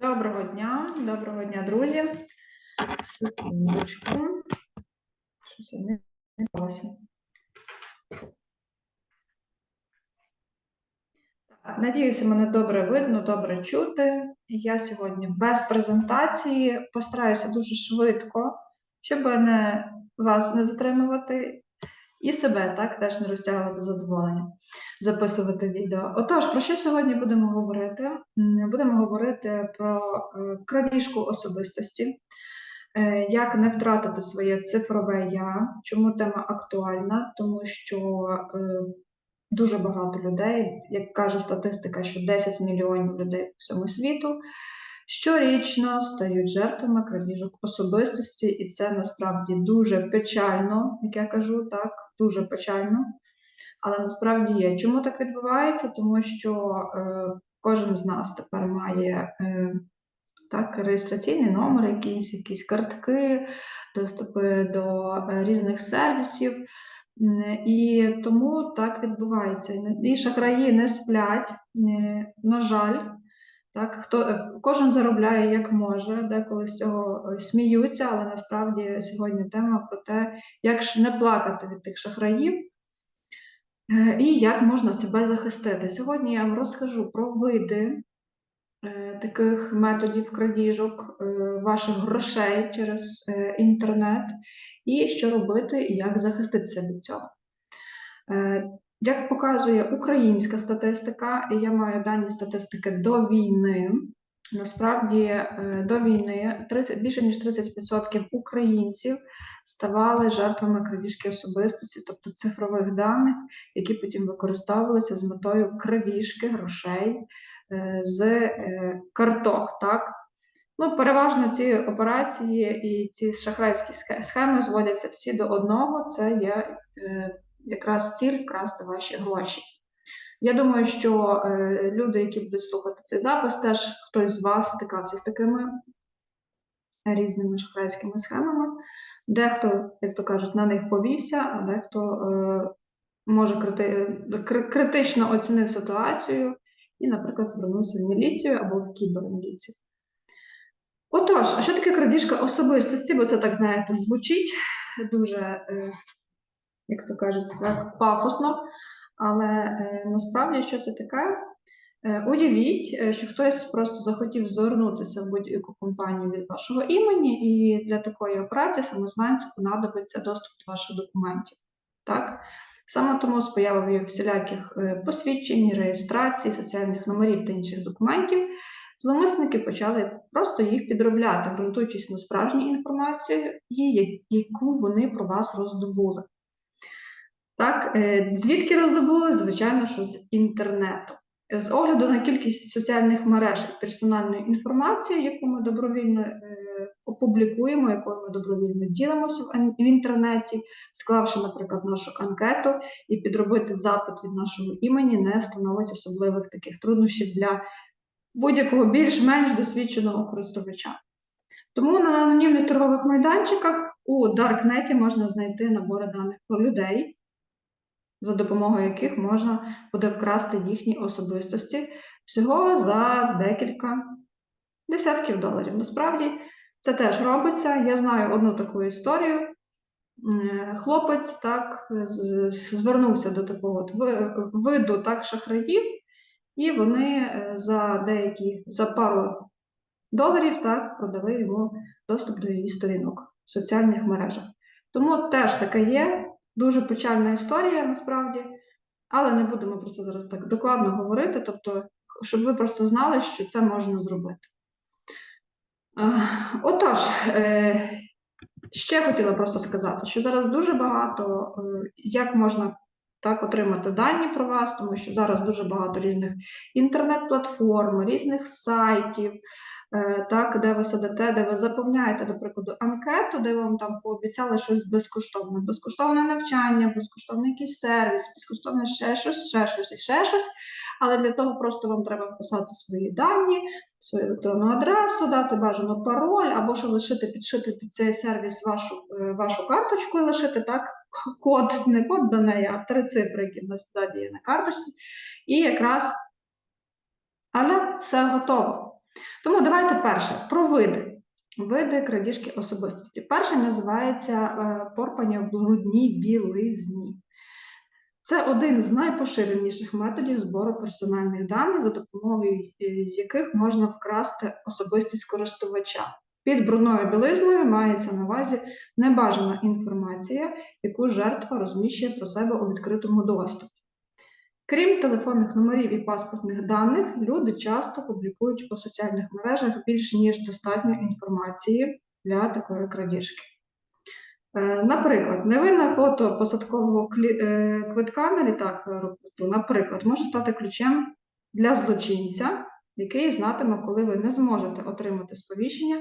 Доброго дня, доброго дня, друзі. Секундочку. Щось я не вдалося. Надіюся, мене добре видно, добре чути. Я сьогодні без презентації. Постараюся дуже швидко, щоб не вас не затримувати і себе так теж не розтягувати задоволення, записувати відео. Отож, про що сьогодні будемо говорити? Будемо говорити про е, крадіжку особистості, е, як не втратити своє цифрове я. Чому тема актуальна? Тому що е, дуже багато людей, як каже статистика, що 10 мільйонів людей по всьому світу щорічно стають жертвами крадіжок особистості, і це насправді дуже печально, як я кажу, так, дуже печально. Але насправді є. Чому так відбувається? Тому що е, кожен з нас тепер має е, так, реєстраційний номер, якийсь, якісь картки, доступи до е, різних сервісів. І тому так відбувається. І шахраї не сплять, на жаль. Так, хто е, кожен заробляє як може, деколи з цього е, сміються, але насправді сьогодні тема про те, як ж не плакати від тих шахраїв е, і як можна себе захистити. Сьогодні я вам розкажу про види таких методів крадіжок ваших грошей через інтернет, і що робити, і як захиститися від цього. Як показує українська статистика, і я маю дані статистики до війни. Насправді е, до війни 30, більше ніж 30% українців ставали жертвами крадіжки особистості, тобто цифрових даних, які потім використовувалися з метою крадіжки грошей е, з е, карток. Так? Ну, переважно ці операції і ці шахрайські схеми зводяться всі до одного. Це є якраз ціль красти ваші гроші. Я думаю, що е, люди, які будуть слухати цей запис, теж хтось з вас стикався з такими різними шахрайськими схемами. Дехто, як то кажуть, на них повівся, а дехто е, може крити, кри- критично оцінив ситуацію і, наприклад, звернувся в міліцію або в кіберміліцію. Отож, а що таке крадіжка особистості? Бо це так, знаєте, звучить дуже, е, як то кажуть, так, пафосно. Але е, насправді що це таке? Е, Уявіть, е, що хтось просто захотів звернутися в будь-яку компанію від вашого імені, і для такої операції самозванцю понадобиться доступ до ваших документів. Так? Саме тому з появою всіляких посвідчень, реєстрацій, соціальних номерів та інших документів, зловмисники почали просто їх підробляти, ґрунтуючись на справжній інформації, яку вони про вас роздобули. Так, е, звідки роздобули? Звичайно, що з інтернету. З огляду на кількість соціальних мереж і персональної інформації, яку ми добровільно е, опублікуємо, якою ми добровільно ділимося в, в інтернеті, склавши, наприклад, нашу анкету і підробити запит від нашого імені, не становить особливих таких труднощів для будь-якого більш-менш досвідченого користувача. Тому на анонімних торгових майданчиках у Даркнеті можна знайти набори даних про людей, за допомогою яких можна буде вкрасти їхні особистості всього за декілька десятків доларів. Насправді це теж робиться. Я знаю одну таку історію. Хлопець так звернувся до такого виду так шахраїв, і вони е, за деякі за пару доларів так продали йому доступ до її сторінок в соціальних мережах. Тому теж таке є. Дуже печальна історія насправді, але не будемо про це зараз так докладно говорити, тобто, щоб ви просто знали, що це можна зробити. Отож, е, ще хотіла просто сказати, що зараз дуже багато е, як можна так отримати дані про вас, тому що зараз дуже багато різних інтернет-платформ, різних сайтів, е, так, де ви сидите, де ви заповняєте, до прикладу, анкету, де вам там пообіцяли щось безкоштовне, безкоштовне навчання, безкоштовний якийсь сервіс, безкоштовне ще щось, ще щось і ще щось. Але для того просто вам треба вписати свої дані, свою електронну адресу, дати бажано пароль, або ще лишити, підшити під цей сервіс вашу, е, вашу карточку і лишити так код, не код до неї, а три цифри, які в нас ззаді на карточці. І якраз але все готово. Тому давайте перше про види. Види крадіжки особистості. Перший називається е, порпання в брудній білизні. Це один з найпоширеніших методів збору персональних даних, за допомогою е, яких можна вкрасти особистість користувача. Під брудною білизною мається на увазі небажана інформація, яку жертва розміщує про себе у відкритому доступі. Крім телефонних номерів і паспортних даних, люди часто публікують у соціальних мережах більш ніж достатньо інформації для такої крадіжки. Е, Наприклад, невинне фото посадкового е, квитка на літак в аеропорту, наприклад, може стати ключем для злочинця, який знатиме, коли ви не зможете отримати сповіщення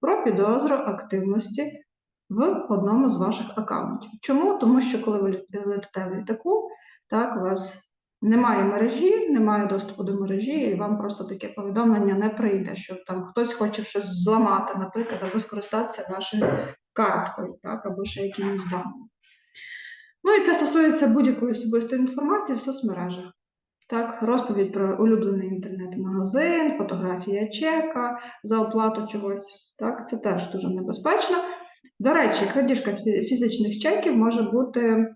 про підозру активності в одному з ваших аккаунтів. Чому? Тому що коли ви летите в літаку, так, у вас немає мережі, немає доступу до мережі, і вам просто таке повідомлення не прийде, що там хтось хоче щось зламати, наприклад, або скористатися вашою карткою, так, або ще якимось даними. Ну і це стосується будь-якої особистої інформації в соцмережах. Так, розповідь про улюблений інтернет-магазин, фотографія чека за оплату чогось. Так, це теж дуже небезпечно. До речі, крадіжка фізичних чеків може бути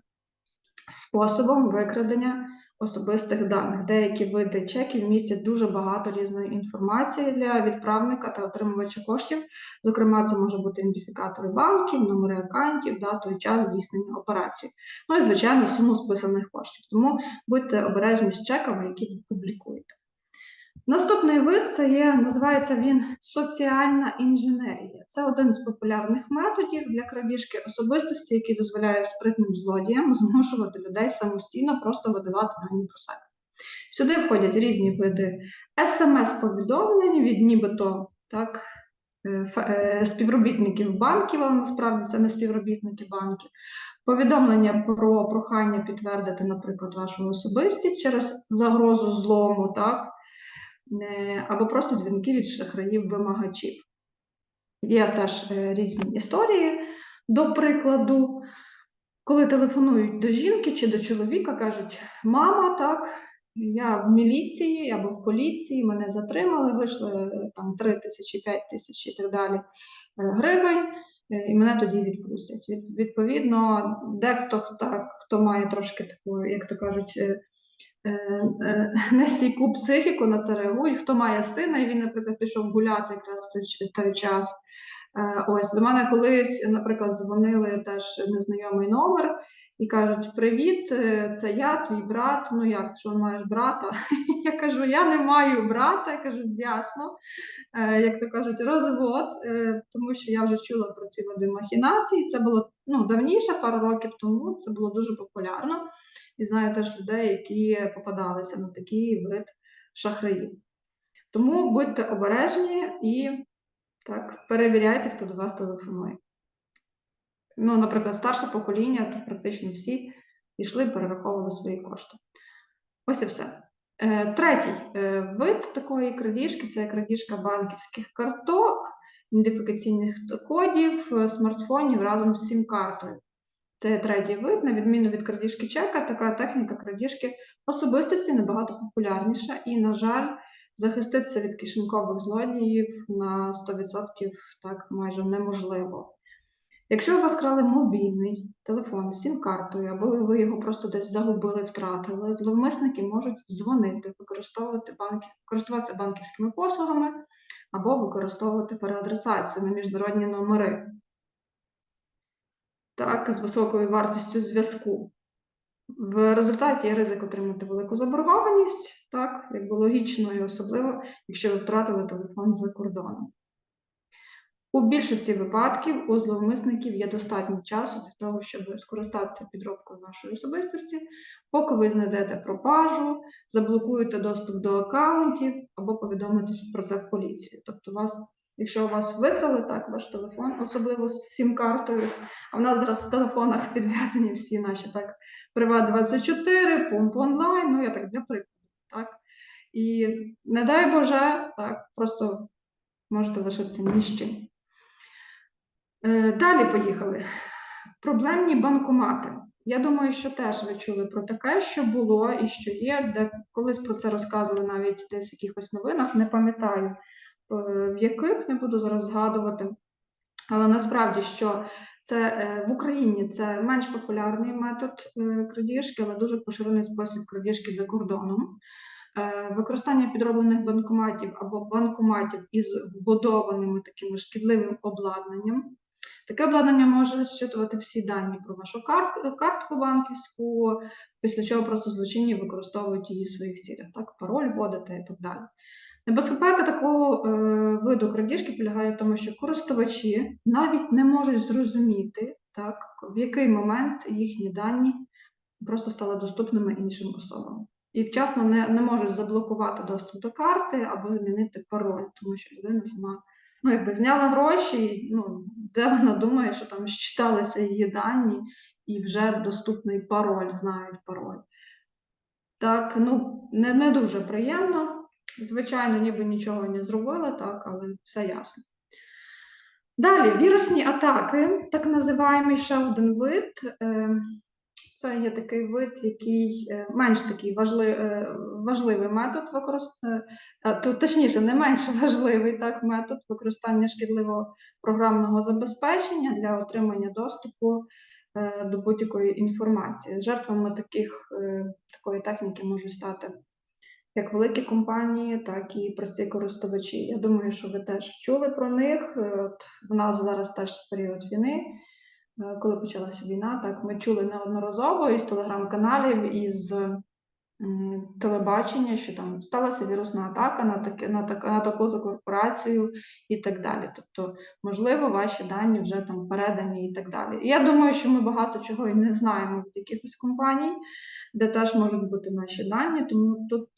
способом викрадення особистих даних. Деякі види чеків містять дуже багато різної інформації для відправника та отримувача коштів. Зокрема, це може бути ідентифікатори банків, номери аккаунтів, дату і час здійснення операції. Ну і, звичайно, суму списаних коштів. Тому будьте обережні з чеками, які ви публікуєте. Наступний вид це є, називається він соціальна інженерія. Це один з популярних методів для крадіжки особистості, який дозволяє спритним злодіям змушувати людей самостійно просто видавати дані про себе. Сюди входять різні види смс-повідомлень від нібито так, е, е, співробітників банків, але насправді це не співробітники банків. Повідомлення про прохання підтвердити, наприклад, вашу особистість через загрозу злому, так, або просто дзвінки від шахраїв-вимагачів. Є теж е, різні історії. До прикладу, коли телефонують до жінки чи до чоловіка, кажуть: мама, так, я в міліції або в поліції, мене затримали, вийшли е, там 3 тисячі, 5 тисяч і так далі е, гривень, і мене тоді відпустять. Відповідно, дехто так, хто має трошки таку, як то кажуть, нестійку психіку на це реагує. Хто має сина, і він, наприклад, пішов гуляти якраз в той, той час. Е, Ось до мене колись, наприклад, дзвонили теж незнайомий номер і кажуть: Привіт, е, це я, твій брат. Ну як, що маєш брата? Я кажу, я не маю брата. Я кажу, ясно. Е, Як то кажуть, розвод, е, тому що я вже чула про ці види махінацій. Це було ну, давніше, пару років тому. Це було дуже популярно. І знаю теж людей, які попадалися на такий вид шахраїв. Тому будьте обережні і так, перевіряйте, хто до вас телефонує. Ну, наприклад, старше покоління, тут практично всі йшли, перераховували свої кошти. Ось і все. Е, третій е, вид такої крадіжки це крадіжка банківських карток, ідентифікаційних кодів, е, смартфонів разом з сім-картою. Це третій вид, на відміну від крадіжки чека, така техніка крадіжки особистості набагато популярніша і, на жаль, захиститися від кишенькових злодіїв на 100% так майже неможливо. Якщо у вас крали мобільний телефон з сім-картою, або ви його просто десь загубили, втратили, зловмисники можуть дзвонити, використовувати банки, користуватися банківськими послугами або використовувати переадресацію на міжнародні номери. Так, з високою вартістю зв'язку. В результаті є ризик отримати велику заборгованість, так, якби логічно і особливо, якщо ви втратили телефон за кордоном. У більшості випадків у зловмисників є достатньо часу для того, щоб скористатися підробкою вашої особистості, поки ви знайдете пропажу, заблокуєте доступ до аккаунтів або повідомите про це в поліцію. Тобто, вас, якщо у вас викрали так ваш телефон, особливо з сім-картою, а в нас зараз в телефонах підв'язані всі наші так Приват24, Пумп онлайн, ну я так для прикладу, так. І не дай Боже, так, просто можете лишитися ні з чим. Далі поїхали. Проблемні банкомати. Я думаю, що теж ви чули про таке, що було і що є, де колись про це розказували навіть десь в якихось новинах, не пам'ятаю в яких не буду зараз згадувати. Але насправді, що це е, в Україні це менш популярний метод е, крадіжки, але дуже поширений спосіб крадіжки за кордоном. Е, Використання підроблених банкоматів або банкоматів із вбудованими такими шкідливим обладнанням. Таке обладнання може зчитувати всі дані про вашу картку банківську, після чого просто злочинні використовують її в своїх цілях, так, пароль вводити і так далі. Небезпека такого е, виду крадіжки полягає в тому, що користувачі навіть не можуть зрозуміти, так, в який момент їхні дані просто стали доступними іншим особам. І вчасно не, не можуть заблокувати доступ до карти або змінити пароль, тому що людина сама ну, якби зняла гроші, і, ну, де вона думає, що там считалися її дані, і вже доступний пароль, знають пароль. Так, ну, не, не дуже приємно. Звичайно, ніби нічого не зробила, так, але все ясно. Далі, вірусні атаки, так називаємо ще один вид. Е, Це є такий вид, який е, менш такий важливий, важливий метод використання, точніше, не менш важливий так, метод використання шкідливого програмного забезпечення для отримання доступу е, до будь-якої інформації. Жертвами таких, е, такої техніки можуть стати як великі компанії, так і прості користувачі. Я думаю, що ви теж чули про них. Е, От в нас зараз теж період війни, е, коли почалася війна, так ми чули неодноразово із телеграм-каналів, із телебачення, що там сталася вірусна атака на таке на так на таку корпорацію і так далі. Тобто, можливо, ваші дані вже там передані і так далі. Я думаю, що ми багато чого і не знаємо від якихось компаній де теж можуть бути наші дані, тому тут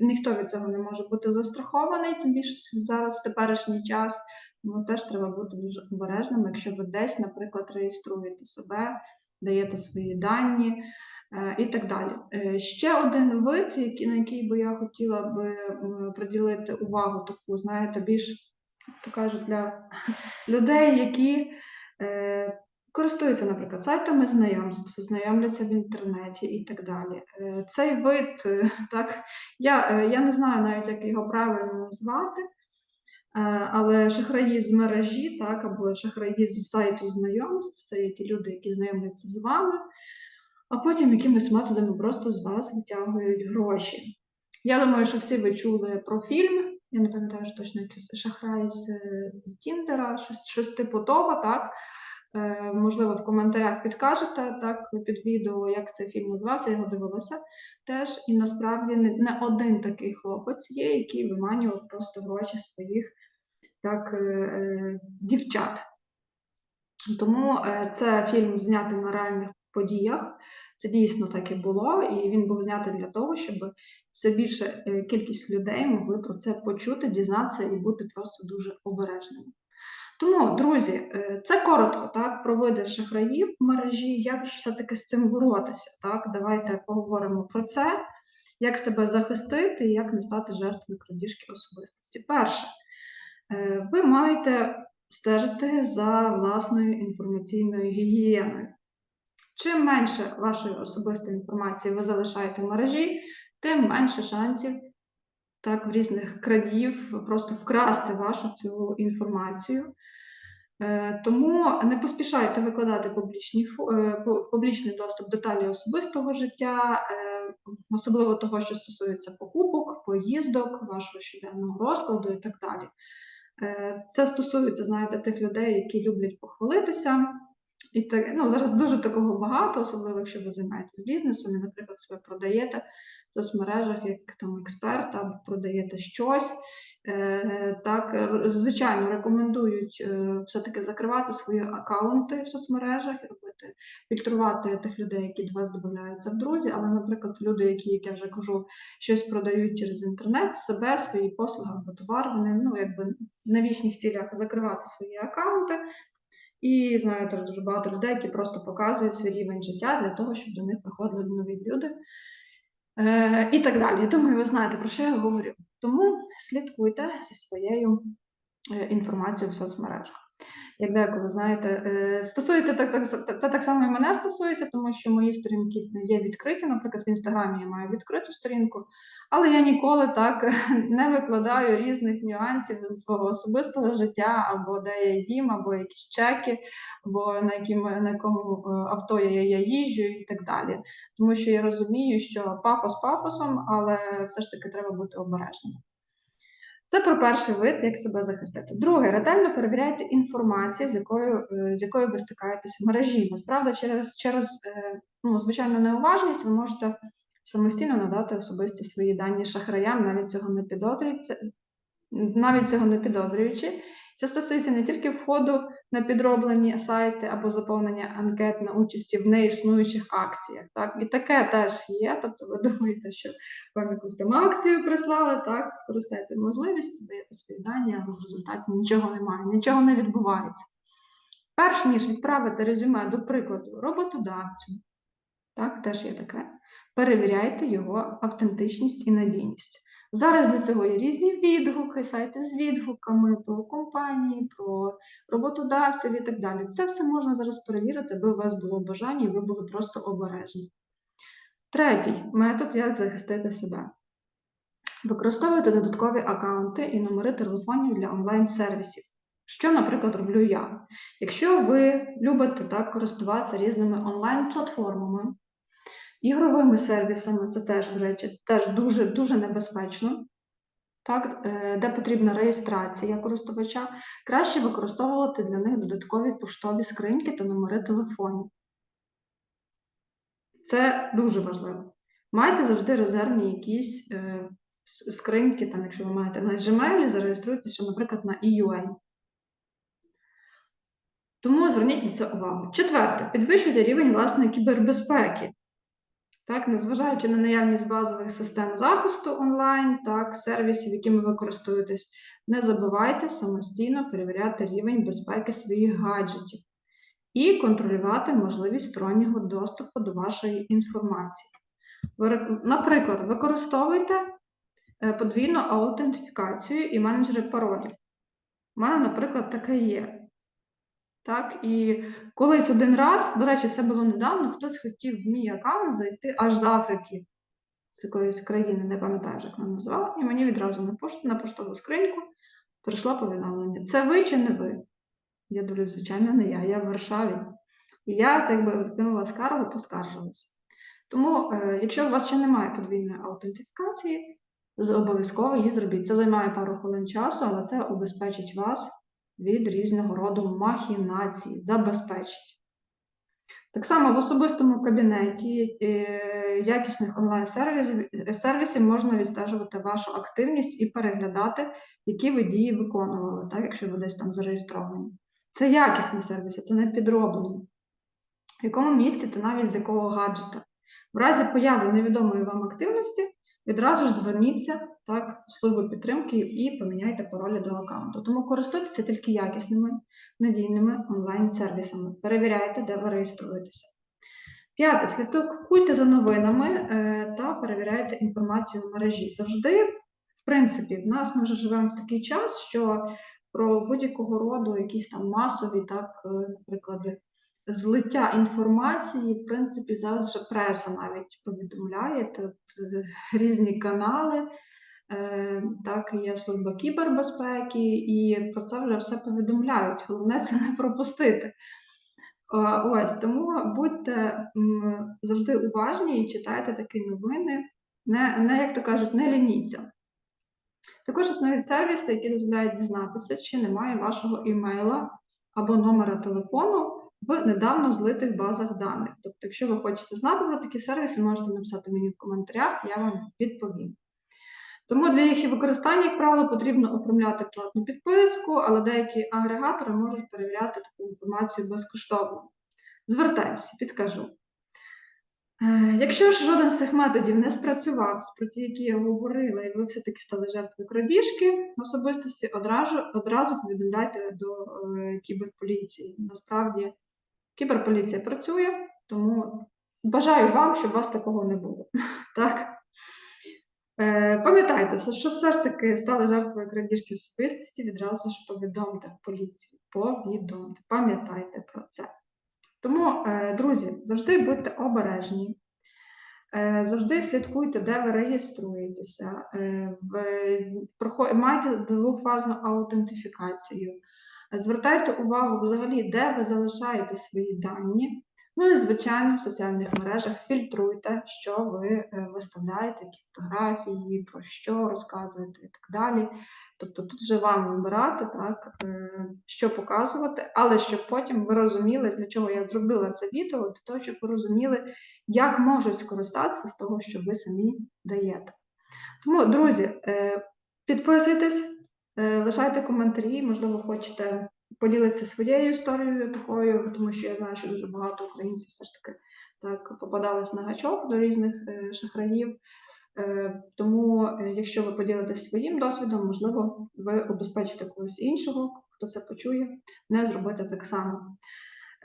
ніхто від цього не може бути застрахований, тим більше зараз в теперішній час. Тому теж треба бути дуже обережним, якщо ви десь, наприклад, реєструєте себе, даєте свої дані е, і так далі. Е, ще один вид, на який би я хотіла би приділити увагу, таку, знаєте, більш то кажуть, для людей, які е, користуються, наприклад, сайтами знайомств, знайомляться в інтернеті і так далі. Е, Цей вид, е, так, я, е, я не знаю навіть, як його правильно назвати, але шахраї з мережі, так, або шахраї з сайту знайомств, це є ті люди, які знайомляться з вами, а потім якимись методами просто з вас витягують гроші. Я думаю, що всі ви чули про фільм. Я не пам'ятаю що точно якийсь шахрай з, з Тіндера, щось, щось типу того, так. Е, Можливо, в коментарях підкажете так під відео, як цей фільм називався, я його дивилася теж. І насправді не, один такий хлопець є, який виманював просто гроші своїх так, е, е, дівчат. Тому це фільм знятий на реальних подіях. Це дійсно так і було, і він був знятий для того, щоб все більше кількість людей могли про це почути, дізнатися і бути просто дуже обережними. Тому, друзі, е, це коротко так, про види шахраїв в мережі, як ж все-таки з цим боротися. Так? Давайте поговоримо про це, як себе захистити і як не стати жертвою крадіжки особистості. Перше, е, ви маєте стежити за власною інформаційною гігієною. Чим менше вашої особистої інформації ви залишаєте в мережі, тим менше шансів так, в різних крадіїв просто вкрасти вашу цю інформацію. Е, Тому не поспішайте викладати публічні, е, публічний доступ деталі особистого життя, е, особливо того, що стосується покупок, поїздок, вашого щоденного розкладу і так далі. Це стосується, знаєте, тих людей, які люблять похвалитися. І так, ну, зараз дуже такого багато, особливо якщо ви займаєтесь бізнесом і, наприклад, себе продаєте соцмережах як там експерт або продаєте щось. Е, Так, звичайно, рекомендують е, все-таки закривати свої аккаунти в соцмережах, робити, фільтрувати тих людей, які до вас додаються в друзі. Але, наприклад, люди, які, як я вже кажу, щось продають через інтернет, себе, свої послуги або товар, вони ну, якби не в їхніх цілях закривати свої аккаунти. І знаю дуже багато людей, які просто показують свій рівень життя для того, щоб до них приходили нові люди. Е, і так далі. Думаю, ви знаєте, про що я говорю. Тому слідкуйте зі своєю е, інформацією в соцмережах. Як деколи, знаєте, е, стосується так, так, це так само і мене стосується, тому що мої сторінки є відкриті. Наприклад, в інстаграмі я маю відкриту сторінку, але я ніколи так не викладаю різних нюансів зі свого особистого життя, або де я їм, або якісь чеки, або на яким на якому е, авто я, я їжджу, і так далі. Тому що я розумію, що папа з папосом, але все ж таки треба бути обережним. Це про перший вид, як себе захистити. Друге, ретельно перевіряйте інформацію, з якою е, з якою ви стикаєтеся в мережі. Насправді, через через е, ну, звичайну неуважність ви можете самостійно надати особисті свої дані шахраям, навіть цього не підозрюючи, навіть цього не підозрюючи. Це стосується не тільки входу на підроблені сайти або заповнення анкет на участі в неіснуючих акціях. Так? І таке теж є. Тобто ви думаєте, що вам якусь там акцію прислали, так, скористається можливістю, даєте свої дані, але в результаті нічого немає, нічого не відбувається. Перш ніж відправити резюме, до прикладу, роботодавцю, так, теж є таке, перевіряйте його автентичність і надійність. Зараз для цього є різні відгуки, сайти з відгуками про компанії, про роботодавців і так далі. Це все можна зараз перевірити, аби у вас було бажання і ви були просто обережні. Третій метод як захистити себе. Використовуйте додаткові аккаунти і номери телефонів для онлайн-сервісів. Що, наприклад, роблю я? Якщо ви любите так користуватися різними онлайн-платформами, ігровими сервісами, це теж, до речі, теж дуже дуже небезпечно, так, е, де потрібна реєстрація користувача, краще використовувати для них додаткові поштові скриньки та номери телефонів. Це дуже важливо. Майте завжди резервні якісь е, скриньки, там, якщо ви маєте на Gmail, зареєструйтеся, наприклад, на EUA. Тому зверніть на це увагу. Четверте, підвищуйте рівень власної кібербезпеки. Так, незважаючи на наявність базових систем захисту онлайн, так, сервісів, якими ви користуєтесь, не забувайте самостійно перевіряти рівень безпеки своїх гаджетів і контролювати можливість стороннього доступу до вашої інформації. Наприклад, використовуйте е, подвійну аутентифікацію і менеджери паролів. У мене, наприклад, таке є. Так, і колись один раз, до речі, це було недавно, хтось хотів в мій аккаунт зайти аж з Африки, з якоїсь країни, не пам'ятаю, як вона називала, і мені відразу на пошту, на поштову скриньку прийшло повідомлення. Це ви чи не ви? Я думаю, звичайно, не я, я в Варшаві. І я так би вкинула скаргу, поскаржилася. Тому, е, якщо у вас ще немає подвійної аутентифікації, обов'язково її зробіть. Це займає пару хвилин часу, але це убезпечить вас від різного роду махінацій, забезпечить. Так само в особистому кабінеті е, якісних онлайн-сервісів можна відстежувати вашу активність і переглядати, які ви дії виконували, так, якщо ви десь там зареєстровані. Це якісні сервіси, це не підроблені. В якому місці та навіть з якого гаджета. В разі появи невідомої вам активності відразу ж зверніться так, в службу підтримки і поміняйте паролі до аккаунту. Тому користуйтеся тільки якісними надійними онлайн-сервісами. Перевіряйте, де ви реєструєтеся. П'яте, слідкуйте за новинами е, та перевіряйте інформацію в мережі. Завжди, в принципі, в нас ми вже живемо в такий час, що про будь-якого роду якісь там масові так, е, приклади злиття інформації, в принципі, зараз вже преса навіть повідомляє тут е, різні канали. Е, так, є служба кібербезпеки, і про це вже все повідомляють. Головне це не пропустити. Ось тому будьте завжди уважні і читайте такі новини, не, не як то кажуть, не лініться. Також існують сервіси, які дозволяють дізнатися, чи немає вашого імейла або номера телефону в недавно злитих базах даних. Тобто, якщо ви хочете знати про такі сервіси, можете написати мені в коментарях, я вам відповім. Тому для їх використання, як правило, потрібно оформляти платну підписку, але деякі агрегатори можуть перевіряти таку інформацію безкоштовно. Звертайтеся, підкажу. Е, якщо ж жоден з цих методів не спрацював, про ті, які я говорила, і ви все-таки стали жертвою крадіжки особистості, одразу одразу повідомляйте до е, кіберполіції. Насправді Кіберполіція працює, тому бажаю вам, щоб у вас такого не було. Так? Е, Пам'ятайте, що все ж таки стали жертвою крадіжки особистості, відразу ж повідомте в поліцію. Повідомте, пам'ятайте про це. Тому, е, друзі, завжди будьте обережні. Е, Завжди слідкуйте, де ви реєструєтеся, е, майте двохфазну аутентифікацію. Звертайте увагу взагалі, де ви залишаєте свої дані. Ну і, звичайно, в соціальних мережах фільтруйте, що ви е, виставляєте, які фотографії, про що розказуєте і так далі. Тобто тут вже вам вибирати, так, е, що показувати, але щоб потім ви розуміли, для чого я зробила це відео, для того, щоб ви розуміли, як можуть скористатися з того, що ви самі даєте. Тому, друзі, е, підписуйтесь, лишайте коментарі, можливо, хочете поділитися своєю історією такою, тому що я знаю, що дуже багато українців все ж таки так попадались на гачок до різних е, шахраїв. Е, Тому, е, якщо ви поділитесь своїм досвідом, можливо, ви обезпечите когось іншого, хто це почує, не зробити так само.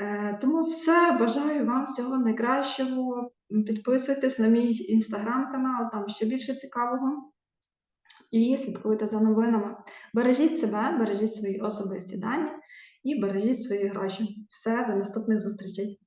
Е, Тому все, бажаю вам всього найкращого. Підписуйтесь на мій інстаграм-канал, там ще більше цікавого. І слідкуйте за новинами. Бережіть себе, бережіть свої особисті дані і бережіть свої гроші. Все, до наступних зустрічей.